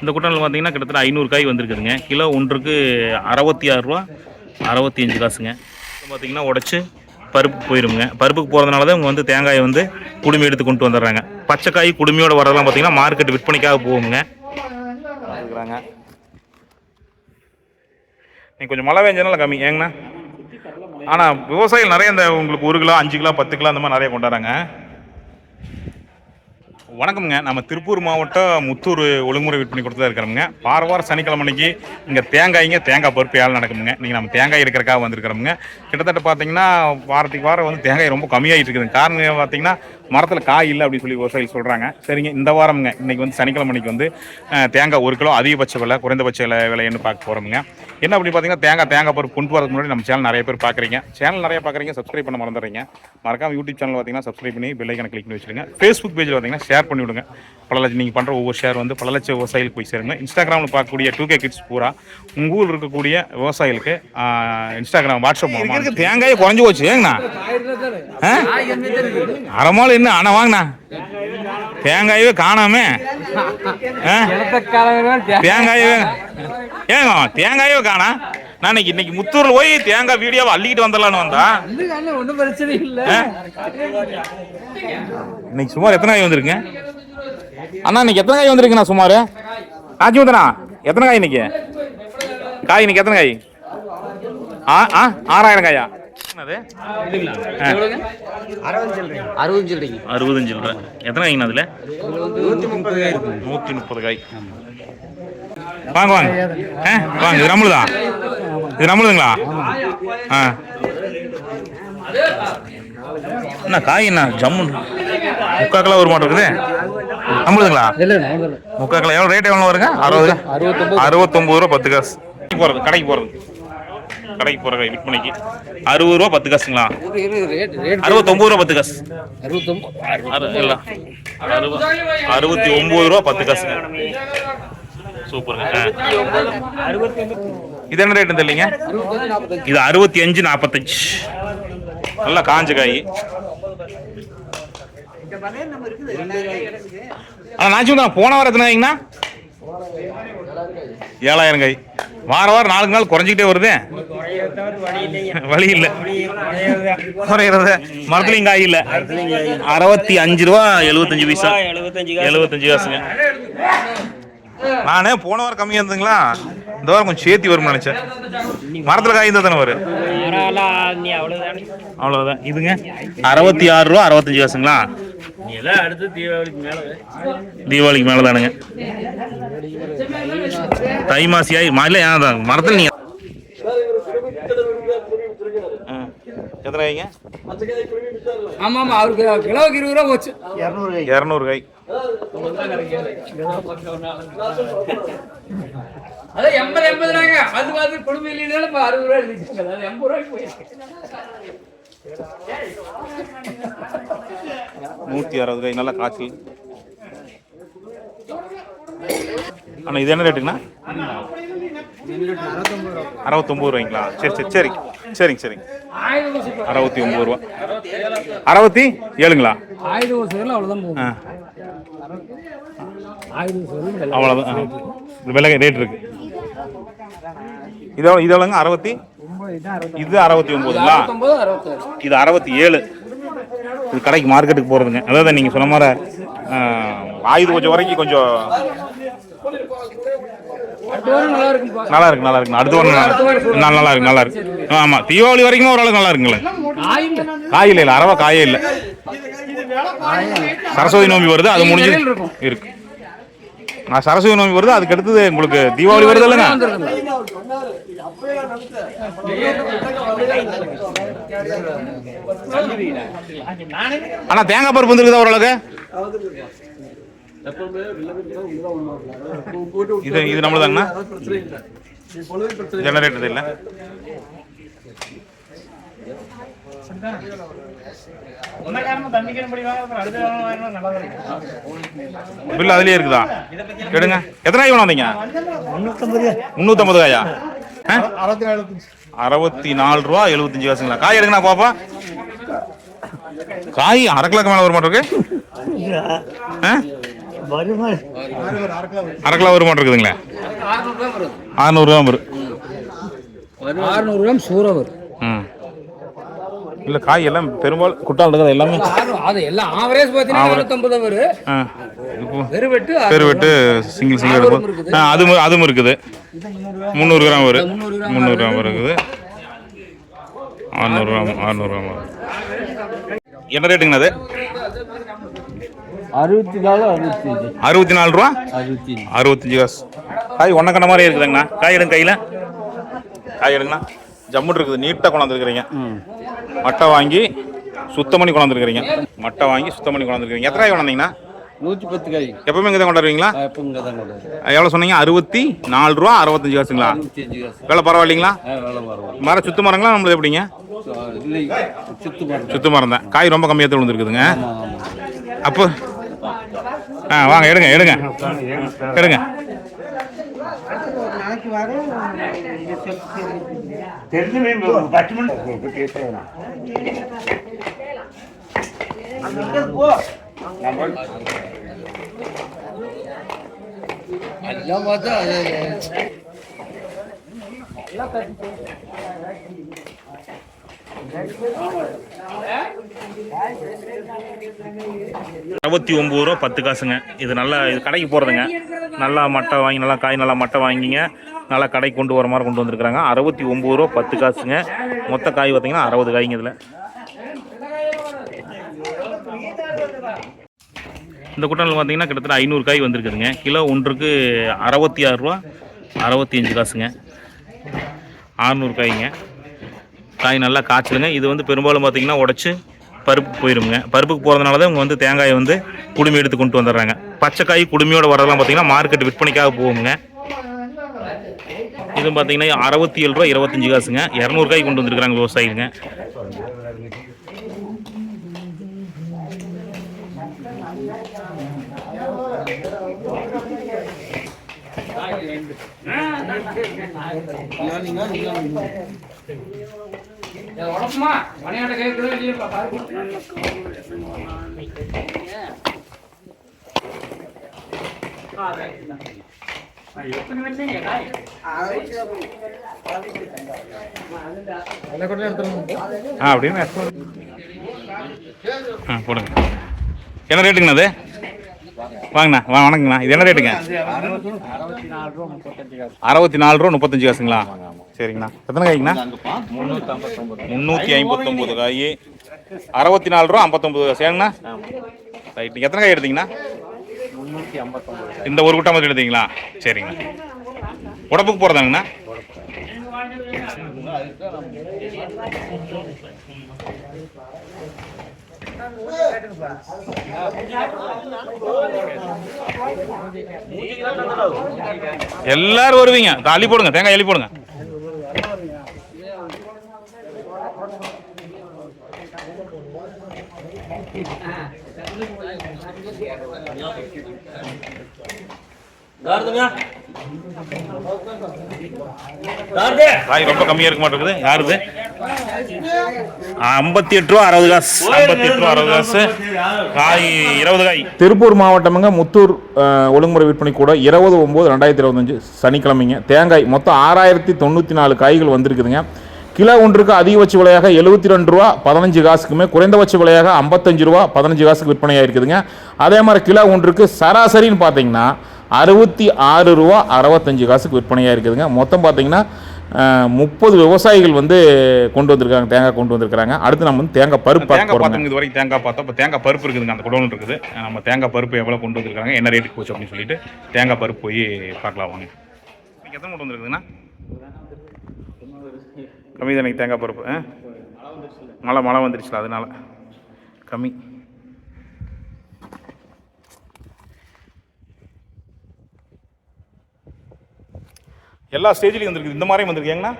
இந்த குட்டனில் பார்த்தீங்கன்னா கிட்டத்தட்ட ஐநூறு காய் வந்திருக்குதுங்க. கிலோ ஒன்றுக்கு அறுபத்தி ஆறு ரூபா அறுபத்தி அஞ்சு காசுங்க. பார்த்தீங்கன்னா உடச்சி பருப்பு போயிருங்க பருப்புக்கு போகிறதுனால தான் இவங்க வந்து தேங்காயை வந்து குடுமி எடுத்து கொண்டு வந்துடுறாங்க. பச்சைக்காய் குடுமையோட வரதெல்லாம் பார்த்தீங்கன்னா மார்க்கெட் விற்பனைக்காக போகுங்க. இருக்கிறாங்க நீ கொஞ்சம் மழை வேஞ்சனால கம்மி. ஏங்கண்ணா? ஆனால் விவசாயிகள் நிறைய இந்த உங்களுக்கு ஒரு கிலோ அஞ்சு கிலோ பத்து கிலோ அந்த மாதிரி நிறைய கொண்டாடுறாங்க. வணக்கம்ங்க. நம்ம திருப்பூர் மாவட்டம் முத்தூர் ஒழுங்குமுறை விற்பனை கொடுத்தா இருக்கிறோம்ங்க. வார வாரம் சனிக்கிழமை அன்னைக்கு இங்கே தேங்காய்ங்க தேங்காய் பருப்பு ஏழை நடக்குமுங்க. நீங்கள் நம்ம தேங்காய் இருக்கிறக்காக வந்திருக்கிறோம்ங்க. கிட்டத்தட்ட பார்த்தீங்கன்னா வாரத்துக்கு வாரம் வந்து தேங்காய் ரொம்ப கம்மியாகிட்டு இருக்குதுங்க காரணம் பார்த்தீங்கன்னா மரத்தில் காய் இல்லை அப்படின்னு சொல்லி விவசாயிகள் சொல்கிறாங்க சரிங்க இந்த வாரம்ங்க. இன்றைக்கி வந்து சனிக்கிழமை அன்னைக்கு வந்து தேங்காய் ஒரு கிலோ அதிகபட்ச விலை குறைந்தபட்ச விலை விலைன்னு பார்க்க போகிறோமுங்க என்ன அப்படி பார்த்தீங்கன்னா தேங்காய் தேங்காய் பருப்பு கொண்டு வரதுக்கு முன்னாடி நம்ம சேனல் நிறைய பேர் பார்க்குறீங்க. சேனல் நிறைய பார்க்குறீங்க சப்ஸ்கிரைப் பண்ண மறந்துடுறீங்க. மறக்காம யூடியூப் சேனல் பார்த்தீங்கன்னா சப்ஸ்கிரைப் பண்ணி பெல் ஐக்கனை கிளிக் பண்ணி வச்சுருங்க. ஃபேஸ்புக் பேஜில் பார்த்தீங்கன்னா ஷேர் பண்ணி விடுங்க. பல லட்சம் நீங்கள் பண்ணுற ஒவ்வொரு ஷேர் வந்து பல லட்சம் விவசாயிகளுக்கு போய் சேருங்க. இன்ஸ்டாகிராமில் பார்க்கக்கூடிய டூ கே கிட்ஸ் பூரா உங்கள் ஊரில் இருக்கக்கூடிய விவசாயிகளுக்கு இன்ஸ்டாகிராம் வாட்ஸ்அப் மூலமாக தேங்காயை குறைஞ்சி போச்சு ஏங்கண்ணா? ஆ? அரைமாள் என்ன? அண்ணா வாங்கண்ணா. தேங்காயவே காணாமே. ஆ? ஏங்க தேங்காயவே காணா? நான் இன்னைக்கு முத்தூர்ல போய் தேங்காய் வீடியோவை அள்ளிக்கிட்டு வந்துடலான்னு வந்தா. ஒன்றும் பிரச்சனை இல்லை ஆ? இன்னைக்கு சுமார் எத்தனை காய் வந்திருக்குங்க அண்ணா இன்னைக்கு எத்தனை காய் வந்திருக்குண்ணா சுமார்? ராஜமுதனா எத்தனை காய் இன்னைக்கு? காய் இன்னைக்கு எத்தனை காய்? ஆ ஆ ஆறாயிரம் காயா? அறுபது சொல்றீங்க. ரூபா எத்தனை காய்ங்கண்ணா அதில் நூற்றி முப்பது காய். வாங்க வாங்க. ஆ வாங்க இது நம்மளுதா இது நம்மளுதுங்களா ஆ. என்ன காய் என்ன? ஜம்முன்னு முக்கா கிலோ ஒரு மாட்டம் இருக்குது. நம்மளுதுங்களா இல்லை முக்கா கிலோ எவ்வளோ ரேட் எவ்வளோ வருங்க? அறுபது அறுபத்தொம்பது. ரூபா பத்து காசு. போகிறது கடைக்கு போகிறது கடைக்கு போகிற விற்பனைக்கு. அறுபது ரூபா பத்து காசுங்களா? அறுபத்தொம்பது ரூபா பத்து காசு. இல்ல. அறுபத்தி ஒன்பது ரூபா பத்து காசுங்க. சூப்பருங்க. இது என்ன ரேட்டு தெரியலீங்க? இது அறுபத்தி அஞ்சு நாற்பத்தஞ்சு நல்லா காஞ்ச காய். ஆனா நாச்சும் தான் போன காய்ங்கண்ணா ஏழாயிரம் காய் வார வாரம் நாலு நாள் குறைஞ்சிக்கிட்டே வருது. வழி இல்லை குறையிறது மரத்துலையும் காய் இல்லை. அறுபத்தி அஞ்சு ரூபா எழுபத்தஞ்சு பைசா. எழுபத்தஞ்சு காசுங்க. நானே போன வாரம் கம்மியா இருந்துங்களா இந்த வாரம் கொஞ்சம் சேர்த்தி வரும்னு நினைச்சேன். மரத்துல காய் இருந்தா தானே வரும் அவ்வளோதானே அவ்வளவுதான். இதுங்க அறுபத்தி ஆறு ரூபா அறுபத்தஞ்சு காசுங்களா? தீபாவளிக்கு மேலே. தானுங்க. தை மாசியாய் மலை தான் மரத்தில் நீங்க ஆ. எத்தனை காய்ங்க? ஆமாம் ஆமாம் அவருக்கு கிலோவுக்கு இருபது ரூபா போச்சு. இரநூறு காய். அதான் எண்பது எண்பதுனாங்க. அது பார்த்து குடும்பம் இல்லைனாலும் இப்போ அறுபது ரூபா எழுதிட்டாங்க அது எண்பது ரூபாய்க்கு போயிருக்கு. நூற்றி அறுபது ரூபாய் நல்லா காய்ச்சல். அண்ணா இது என்ன ரேட்டுங்கண்ணா அறுபத்தொம்பது ரூபாய்ங்களா? சரி சரி சரி. சரிங்க சரிங்க. அறுபத்தி ஒம்பது ரூபா. அறுபத்தி ஏழுங்களா? அவ்வளோதான் போகும் விலை ரேட் இருக்கு. இதெல்லாம் எவ்வளோ- அறுபத்தி இது அறுபத்தி ஒம்போதுங்களா இது அறுபத்தி ஏழு இது கடைக்கு மார்க்கெட்டுக்கு போகிறதுங்க அதாவது நீங்கள் சொன்ன மாதிரி ஆ, ஆயுத பூஜை வரைக்கும் கொஞ்சம் நல்லா இருக்கு நல்லா இருக்கு அடுத்த வாரம் நல்லா- நல்லா நல்லா இருக்கு நல்லா இருக்கு. ஆமாம் தீபாவளி வரைக்கும் ஓரளவுக்கு நல்லா இருக்குங்களே. ஆயுத காய் இல்லை அரவா காயே இல்லை. சரஸ்வதி நோம்பி வருது அது முடிஞ்சு. இருக்கு. நான் சரஸ்வதி நோம்பி வருது அதுக்கு அடுத்தது உங்களுக்கு தீபாவளி வருது இல்லைங்க அண்ணா தேங்காய் பருப்பு வந்துருக்குதா ஓரளவுக்கு? இது இது நம்மளுதாங்கண்ணா ஜெனரேட்டர் இல்லை. பில் அதுலயே இருக்குதா? எடுங்க எத்தனை காய் வேணும் வந்தீங்க முந்நூற்றம்பது காயா? அறுபத்தி நாலு ரூபா எழுபத்தஞ்சு காசுங்களா? காய் எடுங்கண்ணா பாப்பா காய் அரை கிலோக்கு மேலே வர மாட்டிருக்கு ஆ? அரை கிலோ வருமானம் இருக்குதுங்களா. அறுநூறுவா வரும். அறுநூறுவா சூற வரும். இல்லை காய் எல்லாம் பெரும்பாலும் குட்டால் இருக்குது எல்லாமே அது எல்லாம் ஆவரேஜ். பார்த்தீங்கன்னா வெறுவெட்டு பெருவெட்டு சிங்கிள் சிங்கிள் எடுப்போம். ஆ அது அதுவும் இருக்குது. முந்நூறு கிராம் வரும் முந்நூறு கிராம் இருக்குது. அறநூறுவா அறநூறுவா வரும். என்ன ரேட்டுங்கண்ணா அது? அறுபத்தி நாலு அறுபத்தி அஞ்சு அறுபத்தி நாலு ரூபா? அறுபத்தி அறுபத்தஞ்சு காசு. காய் ஒன்றை கண்ட மாதிரி இருக்குதுங்கண்ணா. காய் எடுங்க கையில். காய் எடுங்கண்ணா. ஜம்முன்னு இருக்குது நீட்டாக கொண்டாந்துருக்கிறீங்க. மட்டை வாங்கி சுத்தம் பண்ணி கொண்டாந்துருக்கிறீங்க. மட்டை வாங்கி சுத்தம் பண்ணி கொண்டாந்துருக்கிறீங்க. எத்தனை கொண்டாந்தீங்கன்னா? நூற்றி பத்து காய். எப்பவுமே இங்கே தான் கொண்டாடுவீங்களா தான் எவ்வளோ சொன்னீங்க? அறுபத்தி நாலு ரூபா அறுபத்தஞ்சு காசுங்களா? வேலை பரவாயில்லைங்களா? மரம் சுத்து மரங்களா? நம்மளது எப்படிங்க? இல்லை சுத்து மரம் சுத்து மரம் தான். காய் ரொம்ப கம்மியாக விழுந்துருக்குதுங்க. ஆமாம் ஆமாம் அப்போ ஆ வாங்க எடுங்க எடுங்க. எடுங்க. எல்லாம் பார்த்தா அறுபத்தி ஒம்பது ரூபா பத்து காசுங்க. இது நல்லா இது கடைக்கு போகிறதுங்க நல்லா மட்டை வாங்கி நல்லா காய் நல்லா மட்டை வாங்கிங்க நல்லா கடைக்கு கொண்டு வர மாதிரி கொண்டு வந்திருக்கிறாங்க. அறுபத்தி ஒம்பது ரூபா பத்து காசுங்க. மொத்த காய் பார்த்தீங்கன்னா அறுபது காய்ங்க இதில். இந்த குட்டனில் பார்த்தீங்கன்னா கிட்டத்தட்ட ஐநூறு காய் வந்திருக்குதுங்க. கிலோ ஒன்றுக்கு அறுபத்தி ஆறு ரூபா அறுபத்தி அஞ்சு காசுங்க. ஆறுநூறு காய்ங்க. காய் நல்லா காய்ச்சலுங்க. இது வந்து பெரும்பாலும் பார்த்தீங்கன்னா உடச்சி பருப்பு போயிருங்க பருப்புக்கு போகிறதுனால தான் இவங்க வந்து தேங்காயை வந்து குடுமி எடுத்து கொண்டு வந்துடுறாங்க. பச்சை காய் குடுமியோட வரதெல்லாம் பார்த்தீங்கன்னா மார்க்கெட் விற்பனைக்காக போகுங்க. இது பார்த்தீங்கன்னா அறுபத்தி ஏழு ரூபா இருபத்தஞ்சு காசுங்க. இரநூறு காய் கொண்டு வந்திருக்கிறாங்க விவசாயிங்க. உடம்புமா மணியாட்ட கேட்குறது இல்லையா பாருங்க ஆ அப்படின்னு ஆ போடுங்க. என்ன ரேட்டுங்கண்ணா அது? வாங்கண்ணா வா வணக்கங்கண்ணா. இது என்ன ரேட்டுங்க? அறுபத்தி நாலு ரூபா முப்பத்தஞ்சு காசுங்களா? சரிங்கண்ணா. எத்தனை காய்ங்கண்ணா? முந்நூற்றி ஐம்பத்தொம்போது காய். அறுபத்தி நாலு ரூபா ஐம்பத்தொம்பது காசு. ஏங்கண்ணா? ரைட்டு எத்தனை காய் எடுத்தீங்கண்ணா? இந்த ஒரு கூட்டம் மாதிரி எடுத்தீங்களா? சரிங்கண்ணா உடம்புக்கு போகிறதாங்கண்ணா எல்லாரும் வருவீங்க. அள்ளி போடுங்க தேங்காய் அள்ளி போடுங்க. காய் ரொம்ப கம்மியா இருக்க மாட்டேங்குது. யாருது? ஐம்பத்தி எட்டு ரூபா அறுபது காசு. ஐம்பத்தி எட்டு ரூபா அறுபது காசு. காய் இருபது காய். திருப்பூர் மாவட்டமுங்க முத்தூர் ஒழுங்குமுறை விற்பனை கூட இருபது ஒம்பது ரெண்டாயிரத்தி இருபத்தஞ்சு சனிக்கிழமைங்க. தேங்காய் மொத்தம் ஆறாயிரத்தி தொண்ணூற்றி நாலு காய்கள் வந்திருக்குதுங்க. கிலோ ஒன்றுக்கு அதிகபட்ச விலையாக எழுபத்தி ரெண்டு ரூபா பதினஞ்சு காசுக்குமே குறைந்தபட்ச விலையாக ஐம்பத்தஞ்சு ரூபா பதினஞ்சு காசுக்கு விற்பனையாக இருக்குதுங்க அதே மாதிரி கிலோ ஒன்றுக்கு சராசரின்னு பார்த்தீங்கன்னா அறுபத்தி ஆறு ரூபா அறுபத்தஞ்சு காசுக்கு விற்பனையாக இருக்குதுங்க. மொத்தம் பார்த்தீங்கன்னா முப்பது விவசாயிகள் வந்து கொண்டு வந்திருக்காங்க தேங்காய் கொண்டு வந்திருக்காங்க அடுத்து நம்ம வந்து தேங்காய் பருப்பு பார்க்க தேங்காய் பார்த்தோம் இது வரைக்கும் தேங்காய் பார்த்தோம். இப்போ தேங்காய் பருப்பு இருக்குதுங்க. அந்த குடோன் இருக்குது. நம்ம தேங்காய் பருப்பு எவ்வளோ கொண்டு வந்திருக்காங்க என்ன ரேட்டுக்கு போச்சு அப்படின்னு சொல்லிட்டு தேங்காய் பருப்பு போய் பார்க்கலாம் வாங்க. எத்தனை கொண்டு வந்திருக்குதுண்ணா கம்மி தான் தேங்காய் பருப்பு மழை மழை வந்துருச்சுல அதனால. கம்மி. எல்லா ஸ்டேஜ்லேயும் வந்திருக்குது. இந்த மாதிரியும் வந்திருக்கீங்கண்ணா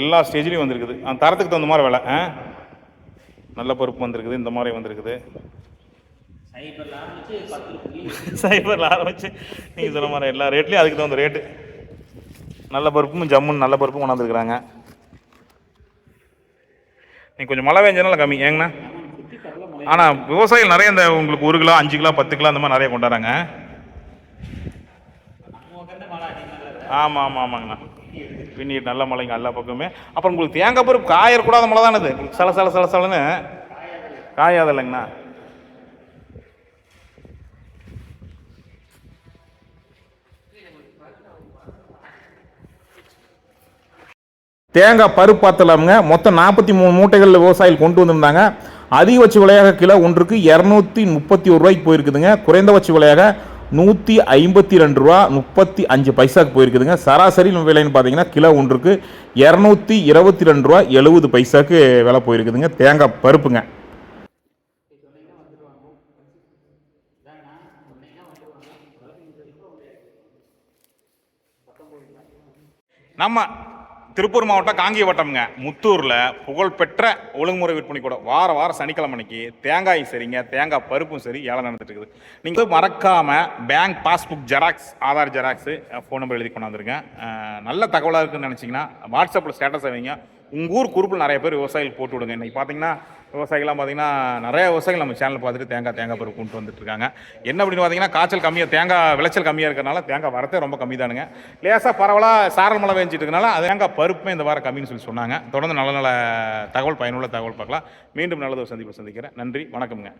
எல்லா ஸ்டேஜ்லேயும் வந்திருக்குது. அந்த தரத்துக்கு தகுந்த மாதிரி விலை ஆ? நல்ல பருப்பு வந்திருக்குது. இந்த மாதிரி வந்திருக்குது. சைபரில் ஆரம்பிச்சு நீங்கள் சொன்ன மாதிரி எல்லா ரேட்லேயும் அதுக்கு தகுந்த ரேட்டு. நல்ல பருப்பும் ஜம்முன்னு நல்ல பருப்பும் கொண்டாந்துருக்குறாங்க. நீங்கள் கொஞ்சம் மழை பெஞ்சனால கம்மி. ஏங்கண்ணா? ஆனால் விவசாயிகள் நிறைய இந்த உங்களுக்கு ஒரு கிலோ அஞ்சு கிலோ பத்து கிலோ அந்த மாதிரி நிறைய கொண்டாடுறாங்க. ஆமாம் ஆமாம் ஆமாங்கண்ணா. பின்னிட்டு நல்ல மழைங்க எல்லா பக்கமே. அப்புறம் உங்களுக்கு தேங்காய் பருப்பு காயக்கூடாத மழை தானது உங்களுக்கு சல சல சல சலன்னு. காயாது இல்லைங்கண்ணா தேங்காய் பருப்பு பார்த்தலாமுங்க. மொத்தம் நாற்பத்தி மூணு மூட்டைகளில் விவசாயிகள் கொண்டு வந்திருந்தாங்க. அதிகபட்ச விலையாக கிலோ ஒன்றுக்கு இரநூத்தி முப்பத்தி ஒரு ரூபாய்க்கு போயிருக்குதுங்க. குறைந்தபட்ச விலையாக நூற்றி ஐம்பத்தி ரெண்டு ரூபா முப்பத்தி அஞ்சு பைசாக்கு போயிருக்குதுங்க. சராசரி விலைன்னு பார்த்தீங்கன்னா கிலோ ஒன்றுக்கு இரநூத்தி இருபத்தி ரெண்டு ரூபா எழுபது பைசாக்கு விலை போயிருக்குதுங்க. தேங்காய் பருப்புங்க. நம்ம திருப்பூர் மாவட்டம் காங்கியவட்டம்ங்க முத்தூரில் புகழ்பெற்ற ஒழுங்குமுறை விற்பனை கூட வார வாரம் சனிக்கிழமை அன்னைக்கு தேங்காய் சரிங்க தேங்காய் பருப்பும் சரி ஏழை நடந்துட்டு இருக்குது நீங்கள் மறக்காமல் bank passbook xerox Aadhaar xerox phone number எழுதி கொண்டாந்துருங்க. நல்ல தகவலாக இருக்குன்னு நினச்சிங்கன்னா வாட்ஸ்அப்பில் ஸ்டேட்டஸ் வைங்க. உங்கள் ஊர் குரூப்பில் நிறைய பேர் விவசாயிகள் போட்டு விடுங்க. இன்றைக்கி பார்த்தீங்கன்னா விவசாயிகள்லாம் பார்த்தீங்கன்னா நிறைய விவசாயிகள் நம்ம சேனல் பார்த்துட்டு தேங்காய் தேங்காய் பருப்பு கொண்டு வந்துட்டு இருக்காங்க. என்ன அப்படின்னு பார்த்தீங்கன்னா காய்ச்சல் கம்மியாக தேங்காய் விளைச்சல் கம்மியாக இருக்கிறனால தேங்காய் வரத்தே ரொம்ப கம்மி தானுங்க. லேசாக பரவலாக சாரல் மழை பெஞ்சிட்டு இருக்கனால அது தேங்காய் பருப்புமே இந்த வாரம் கம்மின்னு சொல்லி சொன்னாங்க. தொடர்ந்து நல்ல நல்ல தகவல் பயனுள்ள தகவல் பார்க்கலாம். மீண்டும் நல்லது சந்திப்பை சந்திப்பு சந்திக்கிறேன். நன்றி வணக்கம்ங்க.